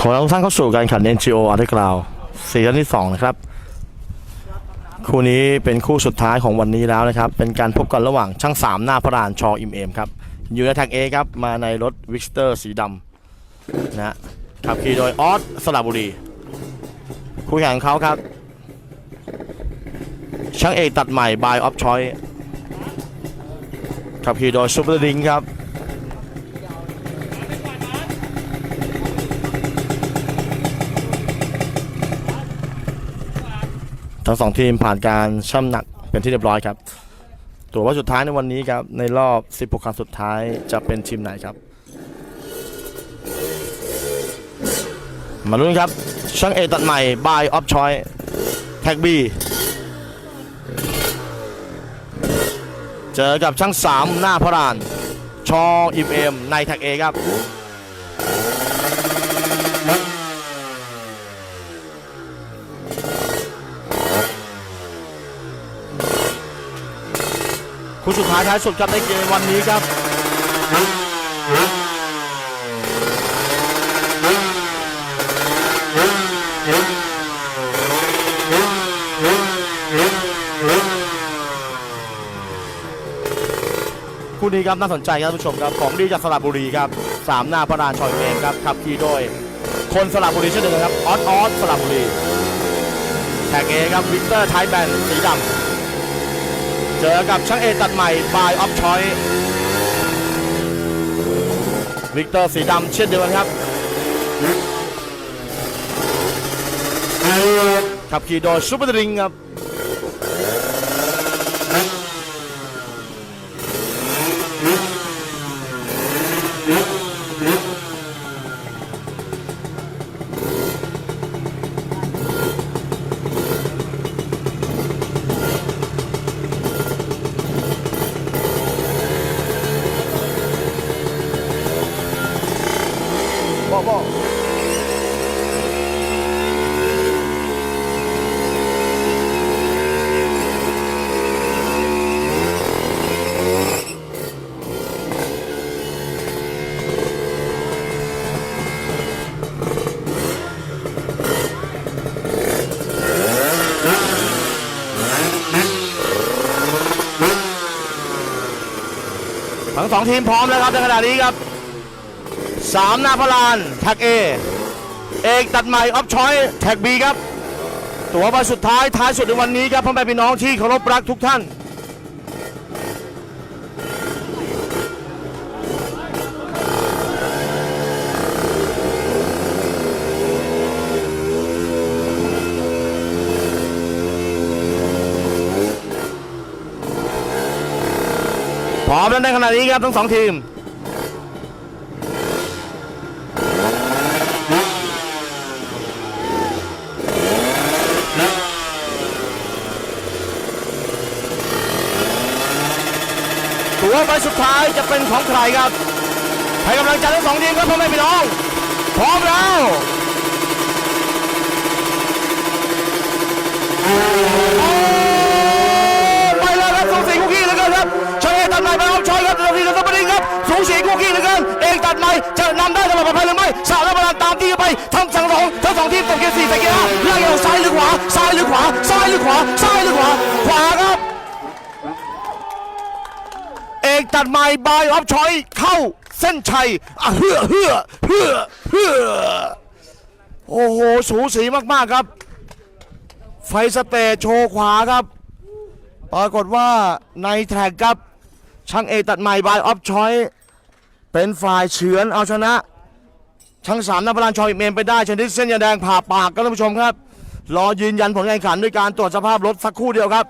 ขอต้อนรับทุกท่านเข้าสู่การขัน NGO อาร์ตกราวซีซั่นที่2นะครับ คู่นี้เป็นคู่สุดท้ายของวันนี้แล้วนะครับ เป็นการพบกันระหว่างช่างสามหน้าพระรานชออิมเอมครับ อยู่ในแท็กเอครับ มาในรถวิกสเตอร์สีดำนะขับขี่โดยออสสระบุรี คู่แข่งของเขาครับ ช่างเอกตัดใหม่บายออฟชอยขับขี่โดยซูเปอร์ดิงครับ ทั้งสองทีมผ่านการชั่งหนักเป็นที่เรียบร้อยครับ ตัวว่าสุดท้ายในวันนี้ครับ ในรอบ 16ครั้งสุดท้ายจะเป็นทีมไหนครับ มาลุ้นครับ ช่างเอตัดใหม่บายออฟชอยแท็กบีเจอกับช่างสามหน้าพระรานชออิมเอ็มในแท็กเอครับ คู่สุดท้ายท้ายสุดครับในเกมวันนี้ครับคู่นี้ครับน่าสนใจครับท่านผู้ชมครับของดีจากสระบุรีครับสามหน้าพระรานชอยเองครับขับขี่โดย คนสระบุรีเช่นเดียวกันครับออสออสสระบุรีแท็กเอครับวิกเตอร์ไทแบนสีดำ เจอกับช่างเอตัดใหม่บายออฟชอยวิกเตอร์สีดำเช่นเดียวกันครับ ขับขี่โดยซูเปอร์ดริงครับ บอกบอทั้งสองทีมพร้อมแล้วครับในขณะนี้ครับ สามนาพระลานแท็กเอเอกตัดใหม่ออฟชอยแท็กบีครับ ตัวใบสุดท้ายท้ายสุดในวันนี้ครับพ่อแม่พี่น้องที่เคารพรักทุกท่านพร้อมแล้วในขณะนี้ครับทั้งสองทีม ตัวใบสุดท้ายจะเป็นของใครครับให้กำลังใจทั้งสองทีมครับพ่อแม่พี่น้อง พร้อมแล้วไปแล้วครับสูงสีคุกกี้เลือเกินครับเชยตัดใหม่ไปเอาชอยครับตัดสีกับซัปเปอร์ดิงครับสูงสีคุกกี้เลือเกินเอกตัดใหม่จะนำได้ตลอดปลอดภัยหรือไม่สาวและบอลตามตีไปทั้งสองทั้งสองทีมตกเกียร์สี่ใส่เกียร์ห้าไล่เอาซ้ายหรือขวซ้ายหรือขวาซ้ายหรือขวาซ้ายหรือขวาขวาครับ เอกตัดไม้บายออฟชอยเข้าเส้นชัยอะเฮือเฮือเฮือเฮือโอ้โห สูสีมาก ๆ ครับ ไฟสเตจโชว์ขวาครับ ปรากฏว่าในแท็กครับ ช่างเอตัดไม้บายออฟชอยเป็นฝ่ายเฉือนเอาชนะ ช่างสามนักพลังชอยเมนไปได้ชนิดเส้นยาแดงผ่าปากครับท่านผู้ชมครับ รอยืนยันผลการแข่งขันด้วยการตรวจสภาพรถสักครู่เดียวครับ